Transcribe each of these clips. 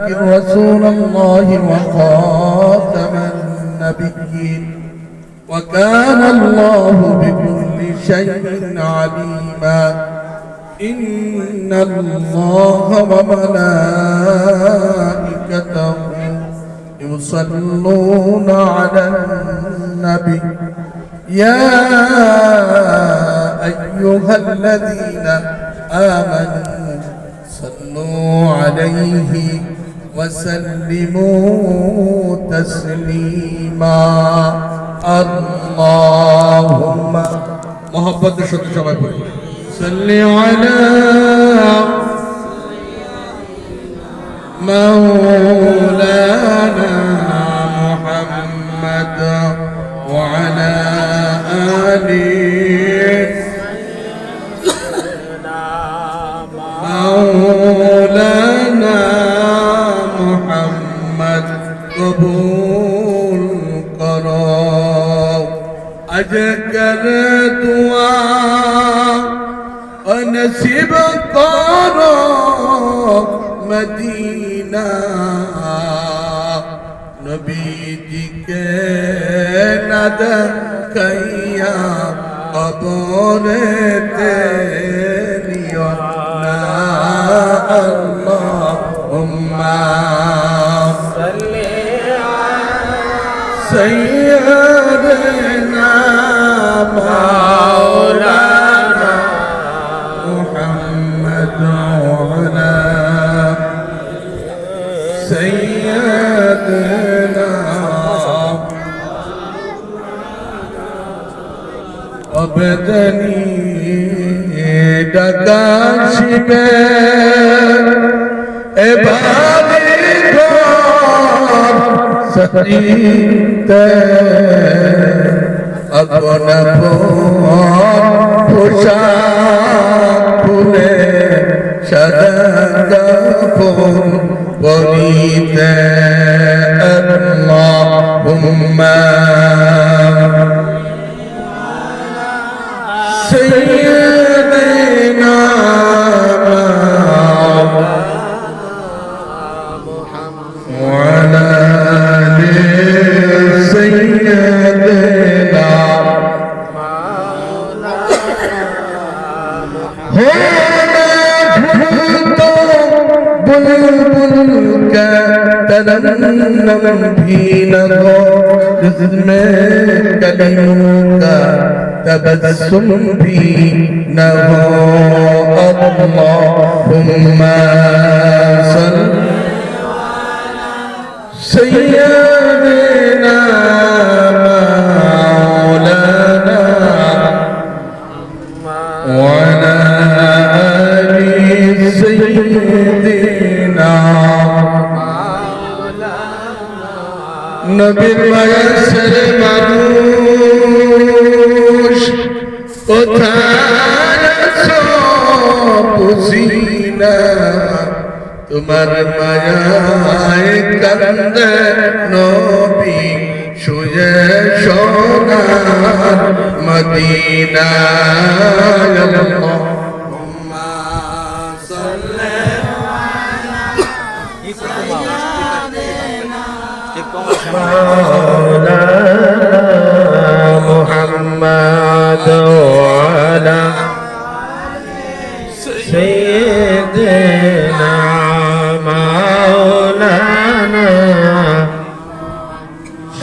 رسول الله وخاتم النبيين وكان الله بكل شيء عليما. إن الله وملائكته يصلون على النبي. يا أيها الذين آمنوا صلوا عليه وسلموا تسليما اللهم محبت সত্যি সবাই বলি صل على مولانا محمد وعلى آله মদিনা। নবীজিকে নদ কৈয়া কবরেতে নিও না আল্লাহুম্মা। সাল্লি আলা সাইয়্যিদিনা মা مدني دادا شبه ابالي سنيت اپنا بھون خوشا پھولے شدن دا بھون بنیتے जन्म भी न हो जिसमें कलियों का तबस्सुम भी न हो अल्लाहुम्मा सैयदना मौलाना নবীর বয়সের মানুষ কোথায় বুঝি না। তোমার মায়ায় কান্দে নবী শুয়ে সোনার মদিনা محمد وعلى سيدنا مولانا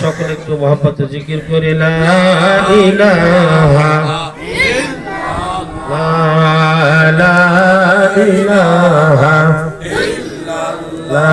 সকলে একটু মোহাম্মত জিকির করে লা ইলাহা লা ইলাহা লা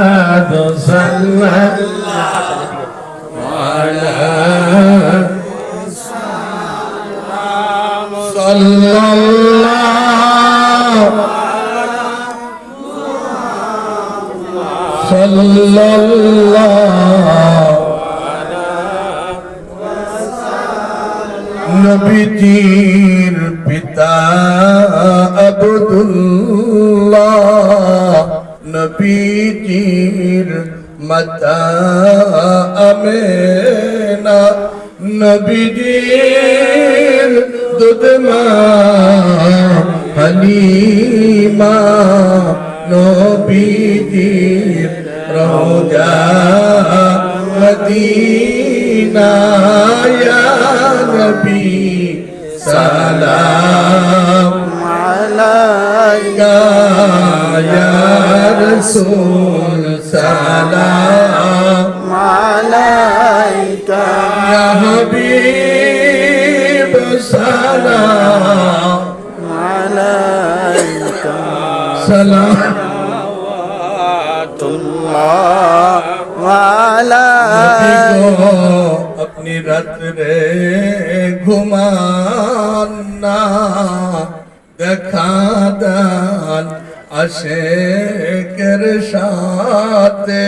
محمد صلى الله عليه صلى الله صلى الله নবীজির পিতা আমেনা নবীজির দুধমা হালিমা নবীজির রোজা মদিনা ইয়া নবী সালাম আলাইকা ইয়া রাসূল والسلام عليك يا حبيب السلام عليك صلوات الله عليك اپنی رت رے گھمان দেখা দান আসে কের সাথে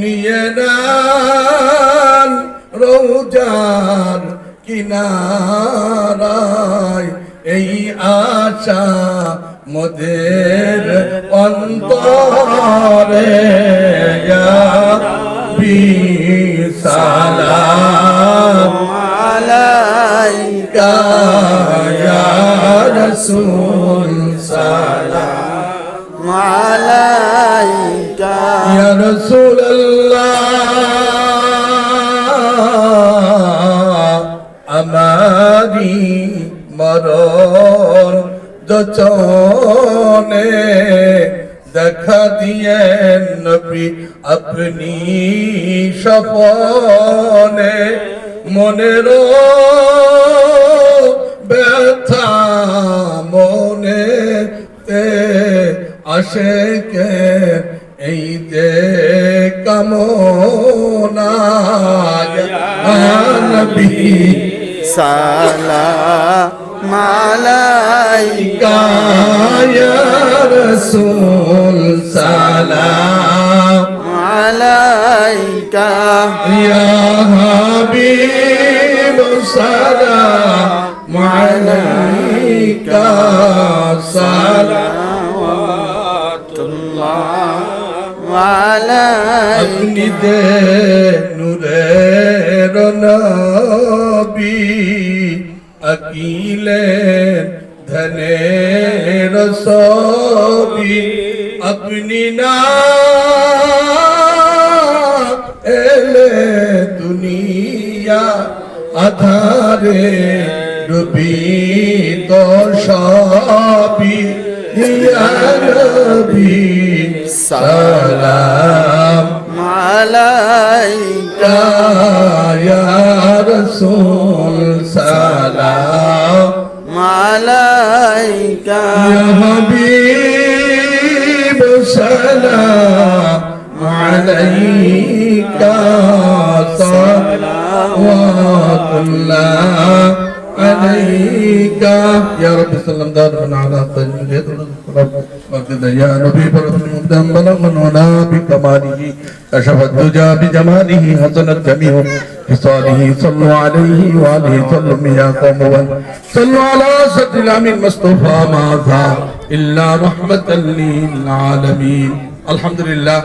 নিয়ে নান রৌজান কিনারায়। এই আচা মদের অন্তরে সালাম আলাইকা ইয়া রাসূল সাল্লাল্লাহু عليك ইয়া রাসূলুল্লাহ আমারি মরণ দচনে দেখা দিয়ে নবী আপনি সপনে মনের ব্যথা মনে তে আসে কে এই যে কামনা নবী সালা মালাইকা ইয়া রাসূল সালাম আলাইকা ইয়া হাবিব সালাম আলাইকা সালাম আপনি দে নূরের নবী, আকিলেন ধনের সবি আপনি না এলে দুনিয়া আধারে ডুবি তো সবই। ربي سلام عليك يا رسول سلام عليك يا حبيب سلام عليك صلوات عليك. يا رب سلم دارنا على الهدى وقد يا نبي برد المقدم بلغ الهدى بكماله. كشف الدجى بجماله حسنت جميع خصاله صلوا عليه وآله صلوا يا قوم صلوا على سيد الأمين مصطفى ماذا إلا رحمة للعالمين. الحمد لله.